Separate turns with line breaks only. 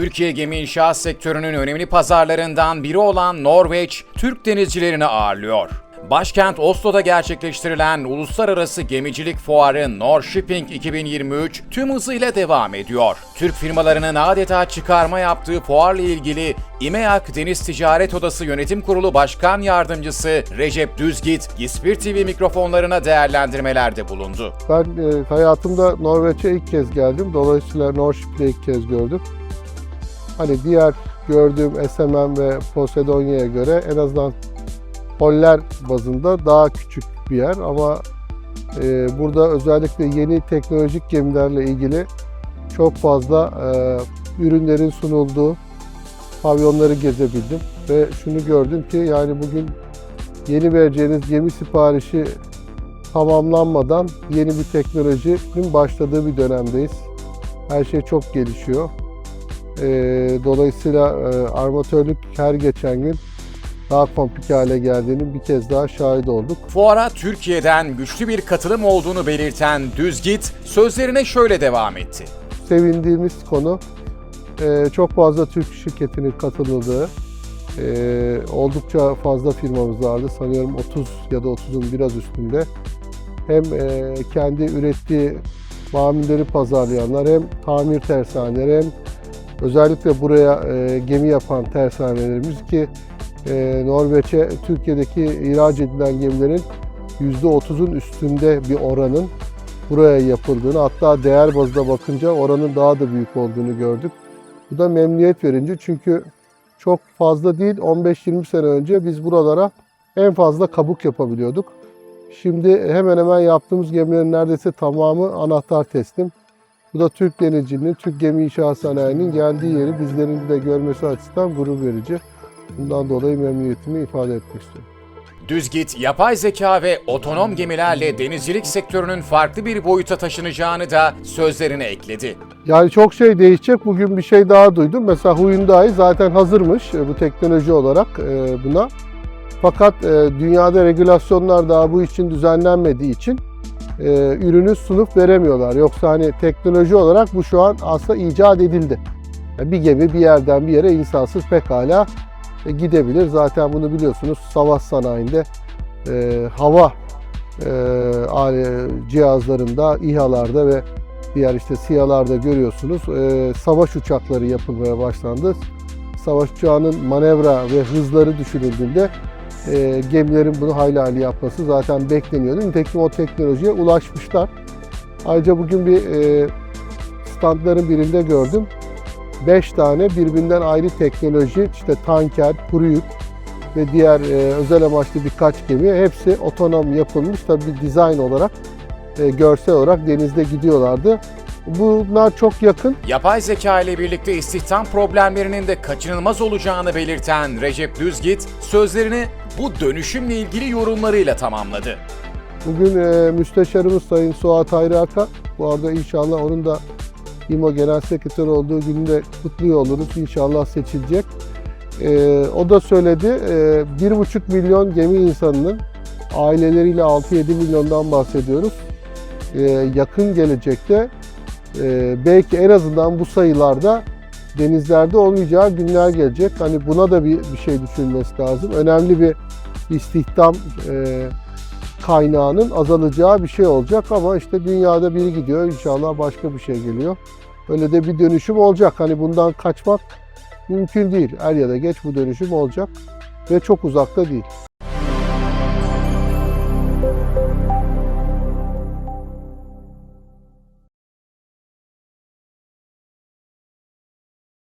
Türkiye gemi inşaat sektörünün önemli pazarlarından biri olan Norveç, Türk denizcilerini ağırlıyor. Başkent Oslo'da gerçekleştirilen Uluslararası Gemicilik Fuarı Norshipping 2023 tüm hızıyla devam ediyor. Türk firmalarının adeta çıkarma yaptığı fuarla ilgili İMEAK Deniz Ticaret Odası Yönetim Kurulu Başkan Yardımcısı Recep Düzgit, Gispir TV mikrofonlarına değerlendirmelerde bulundu.
Ben e, hayatımda Norveç'e ilk kez geldim. Dolayısıyla Norship'te ilk kez gördüm. Hani diğer gördüğüm SMM ve Posedonya'ya göre en azından holler bazında daha küçük bir yer ama e, burada özellikle yeni teknolojik gemilerle ilgili çok fazla e, ürünlerin sunulduğu pavyonları gezebildim ve şunu gördüm ki yani bugün yeni vereceğiniz gemi siparişi tamamlanmadan yeni bir teknolojinin başladığı bir dönemdeyiz. Her şey çok gelişiyor. Ee, dolayısıyla e, armatörlük her geçen gün daha komplike hale geldiğinin bir kez daha şahit olduk.
Fuara Türkiye'den güçlü bir katılım olduğunu belirten Düzgit, sözlerine şöyle devam etti.
Sevindiğimiz konu e, çok fazla Türk şirketinin katıldığı, e, oldukça fazla firmamız vardı. Sanıyorum 30 ya da 30'un biraz üstünde. Hem e, kendi ürettiği mamulleri pazarlayanlar hem tamir tersaneleri hem özellikle buraya e, gemi yapan tersanelerimiz ki e, Norveç'e Türkiye'deki ihraç edilen gemilerin %30'un üstünde bir oranın buraya yapıldığını hatta değer bazında bakınca oranın daha da büyük olduğunu gördük. Bu da memnuniyet verici çünkü çok fazla değil 15-20 sene önce biz buralara en fazla kabuk yapabiliyorduk. Şimdi hemen hemen yaptığımız gemilerin neredeyse tamamı anahtar teslim. Bu da Türk denizciliğinin, Türk gemi inşaat sanayinin geldiği yeri bizlerin de görmesi açısından gurur verici. Bundan dolayı memnuniyetimi ifade etmek istiyorum.
Düzgit, yapay zeka ve otonom gemilerle denizcilik sektörünün farklı bir boyuta taşınacağını da sözlerine ekledi.
Yani çok şey değişecek. Bugün bir şey daha duydum. Mesela Hyundai zaten hazırmış e, bu teknoloji olarak e, buna. Fakat e, dünyada regülasyonlar daha bu için düzenlenmediği için e, ürünü sunup veremiyorlar. Yoksa hani teknoloji olarak bu şu an aslında icat edildi. Yani bir gemi bir yerden bir yere insansız pekala e, gidebilir. Zaten bunu biliyorsunuz savaş sanayinde e, hava e, cihazlarında, İHA'larda ve diğer işte SİHA'larda görüyorsunuz. E, savaş uçakları yapılmaya başlandı. Savaş uçağının manevra ve hızları düşünüldüğünde e, gemilerin bunu hayli hayli yapması zaten bekleniyordu. Nitekim o teknolojiye ulaşmışlar. Ayrıca bugün bir e, standların birinde gördüm. 5 tane birbirinden ayrı teknoloji, işte tanker, kuru ve diğer e, özel amaçlı birkaç gemi hepsi otonom yapılmış. Tabii dizayn olarak, e, görsel olarak denizde gidiyorlardı. Bunlar çok yakın.
Yapay zeka ile birlikte istihdam problemlerinin de kaçınılmaz olacağını belirten Recep Düzgit, sözlerini bu dönüşümle ilgili yorumlarıyla tamamladı.
Bugün e, müsteşarımız Sayın Suat Hayri Aka, bu arada inşallah onun da İMO Genel Sekreteri olduğu günde kutluyor oluruz. İnşallah seçilecek. E, o da söyledi, e, 1,5 milyon gemi insanının aileleriyle 6-7 milyondan bahsediyoruz. E, yakın gelecekte e, belki en azından bu sayılarda denizlerde olmayacağı günler gelecek. Hani buna da bir, bir şey düşünülmesi lazım. Önemli bir istihdam e, kaynağının azalacağı bir şey olacak ama işte dünyada biri gidiyor inşallah başka bir şey geliyor. Öyle de bir dönüşüm olacak. Hani bundan kaçmak mümkün değil. Er ya da geç bu dönüşüm olacak ve çok uzakta değil.